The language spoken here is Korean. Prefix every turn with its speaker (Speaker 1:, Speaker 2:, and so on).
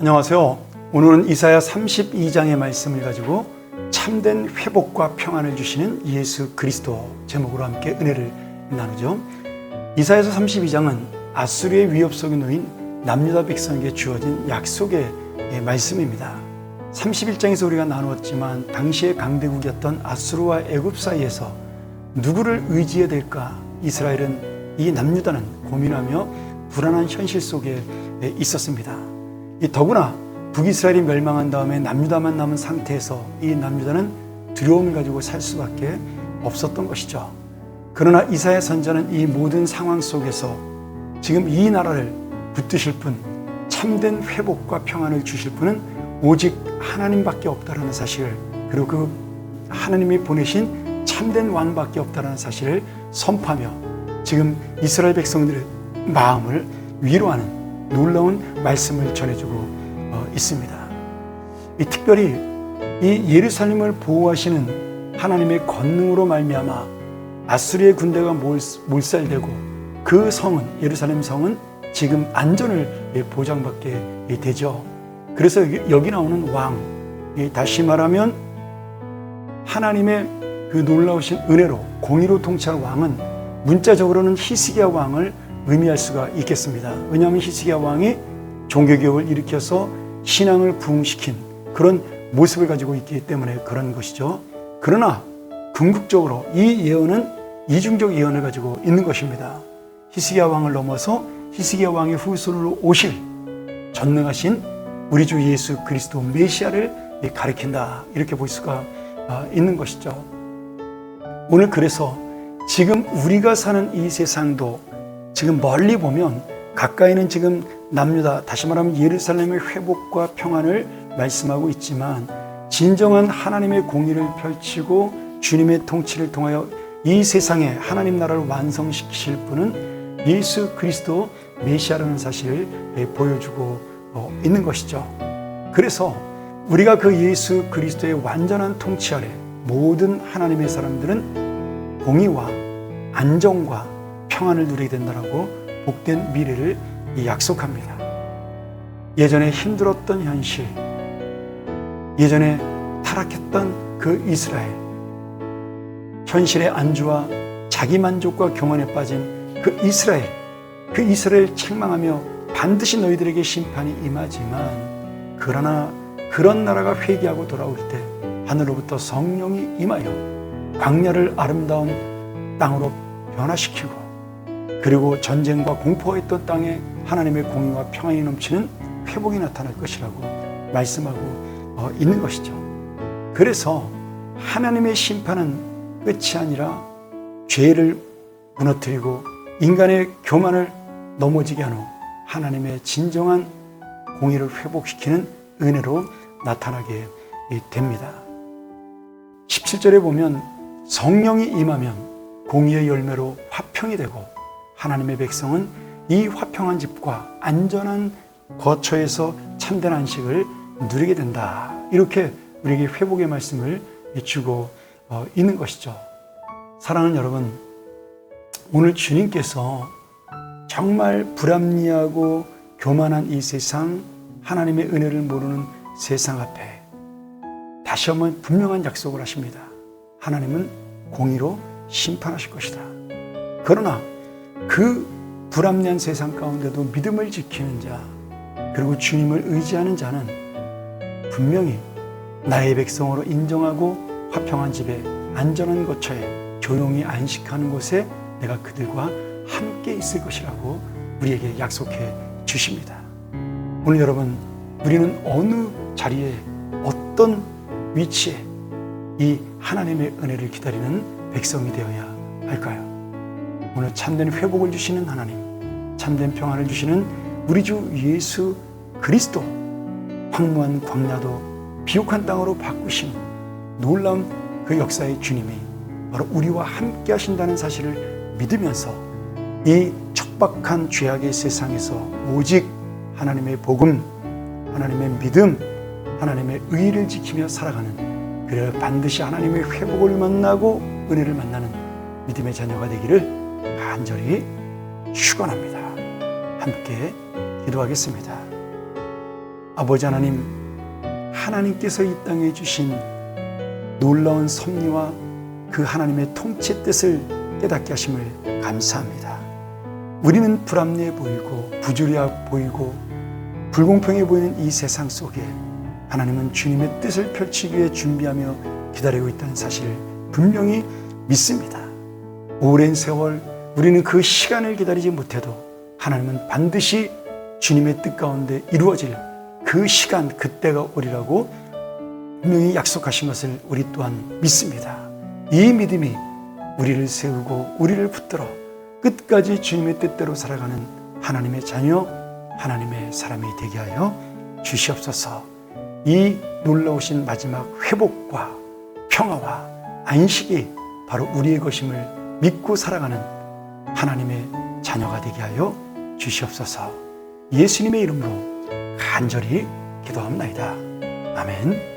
Speaker 1: 안녕하세요. 오늘은 이사야 32장의 말씀을 가지고 참된 회복과 평안을 주시는 예수 그리스도 제목으로 함께 은혜를 나누죠. 이사야서 32장은 아수르의 위협 속에 놓인 남유다 백성에게 주어진 약속의 말씀입니다. 31장에서 우리가 나누었지만 당시의 강대국이었던 아수르와 애굽 사이에서 누구를 의지해야 될까? 이스라엘은 이 남유다는 고민하며 불안한 현실 속에 있었습니다. 이 더구나 북이스라엘이 멸망한 다음에 남유다만 남은 상태에서 이 남유다는 두려움을 가지고 살 수밖에 없었던 것이죠. 그러나 이사야 선자는 이 모든 상황 속에서 지금 이 나라를 붙드실 분, 참된 회복과 평안을 주실 분은 오직 하나님밖에 없다라는 사실을 그리고 그 하나님이 보내신 참된 왕밖에 없다라는 사실을 선포하며 지금 이스라엘 백성들의 마음을 위로하는 놀라운 말씀을 전해주고 어, 있습니다. 이 특별히 이 예루살렘을 보호하시는 하나님의 권능으로 말미암아 아수리의 군대가 몰살되고 그 성은 예루살렘 성은 지금 안전을 보장받게 되죠. 그래서 여기 나오는 왕 다시 말하면 하나님의 그 놀라우신 은혜로 공의로 통치할 왕은 문자적으로는 히스기야 왕을 의미할 수가 있겠습니다. 왜냐하면 히스기야 왕이 종교개혁을 일으켜서 신앙을 부흥시킨 그런 모습을 가지고 있기 때문에 그런 것이죠. 그러나 궁극적으로 이 예언은 이중적 예언을 가지고 있는 것입니다. 히스기야 왕을 넘어서 히스기야 왕의 후손으로 오실 전능하신 우리 주 예수 그리스도 메시아를 가리킨다 이렇게 볼 수가 아, 있는 것이죠. 오늘 그래서 지금 우리가 사는 이 세상도 지금 멀리 보면 가까이는 지금 남유다 다시 말하면 예루살렘의 회복과 평안을 말씀하고 있지만 진정한 하나님의 공의를 펼치고 주님의 통치를 통하여 이 세상에 하나님 나라를 완성시키실 분은 예수 그리스도 메시아라는 사실을 보여주고 어, 있는 것이죠. 그래서 우리가 그 예수 그리스도의 완전한 통치 아래 모든 하나님의 사람들은 공의와 안정과 평안을 누리게 된다라고 복된 미래를 약속합니다. 예전에 힘들었던 현실, 예전에 타락했던 그 이스라엘, 현실의 안주와 자기 만족과 교만에 빠진 그 이스라엘, 그 이스라엘 책망하며 반드시 너희들에게 심판이 임하지만 그러나 그런 나라가 회개하고 돌아올 때 하늘로부터 성령이 임하여 광야를 아름다운 땅으로 변화시키고 그리고 전쟁과 공포가 있던 땅에 하나님의 공의와 평안이 넘치는 회복이 나타날 것이라고 말씀하고 어, 있는 것이죠. 그래서 하나님의 심판은 끝이 아니라 죄를 무너뜨리고 인간의 교만을 넘어지게 한 후 하나님의 진정한 공의를 회복시키는 은혜로 나타나게 됩니다. 17절에 보면 성령이 임하면 공의의 열매로 화평이 되고 하나님의 백성은 이 화평한 집과 안전한 거처에서 참된 안식을 누리게 된다. 이렇게 우리에게 회복의 말씀을 주고 어, 있는 것이죠. 사랑하는 여러분, 오늘 주님께서 정말 불합리하고 교만한 이 세상, 하나님의 은혜를 모르는 세상 앞에 다시 한번 분명한 약속을 하십니다. 하나님은 공의로 심판하실 것이다. 그러나 그 불합리한 세상 가운데도 믿음을 지키는 자, 그리고 주님을 의지하는 자는 분명히 나의 백성으로 인정하고 화평한 집에 안전한 거처에 조용히 안식하는 곳에 내가 그들과 함께 있을 것이라고 우리에게 약속해 주십니다. 오늘 여러분, 우리는 어느 자리에 어떤 위치에 이 하나님의 은혜를 기다리는 백성이 되어야 할까요? 오늘 참된 회복을 주시는 하나님, 참된 평안을 주시는 우리 주 예수 그리스도, 황무한 광야도 비옥한 땅으로 바꾸신 놀라운 그 역사의 주님이 바로 우리와 함께 하신다는 사실을 믿으면서 이 척박한 죄악의 세상에서 오직 하나님의 복음, 하나님의 믿음, 하나님의 의를 지키며 살아가는 그래 반드시 하나님의 회복을 만나고 은혜를 만나는 믿음의 자녀가 되기를 간절히 축원합니다. 함께 기도하겠습니다. 아버지 하나님, 하나님께서 이 땅에 주신 놀라운 섭리와 그 하나님의 통치 뜻을 깨닫게 하심을 감사합니다. 우리는 불합리해 보이고 부주의해 보이고 불공평해 보이는 이 세상 속에 하나님은 주님의 뜻을 펼치기 위해 준비하며 기다리고 있다는 사실을 분명히 믿습니다. 오랜 세월 우리는 그 시간을 기다리지 못해도 하나님은 반드시 주님의 뜻 가운데 이루어질 그 시간 그때가 오리라고 분명히 약속하신 것을 우리 또한 믿습니다. 이 믿음이 우리를 세우고 우리를 붙들어 끝까지 주님의 뜻대로 살아가는 하나님의 자녀, 하나님의 사람이 되게 하여 주시옵소서. 이 놀라우신 마지막 회복과 평화와 안식이 바로 우리의 것임을 믿고 살아가는 하나님의 자녀가 되게 하여 주시옵소서. 예수님의 이름으로 간절히 기도합나이다. 아멘.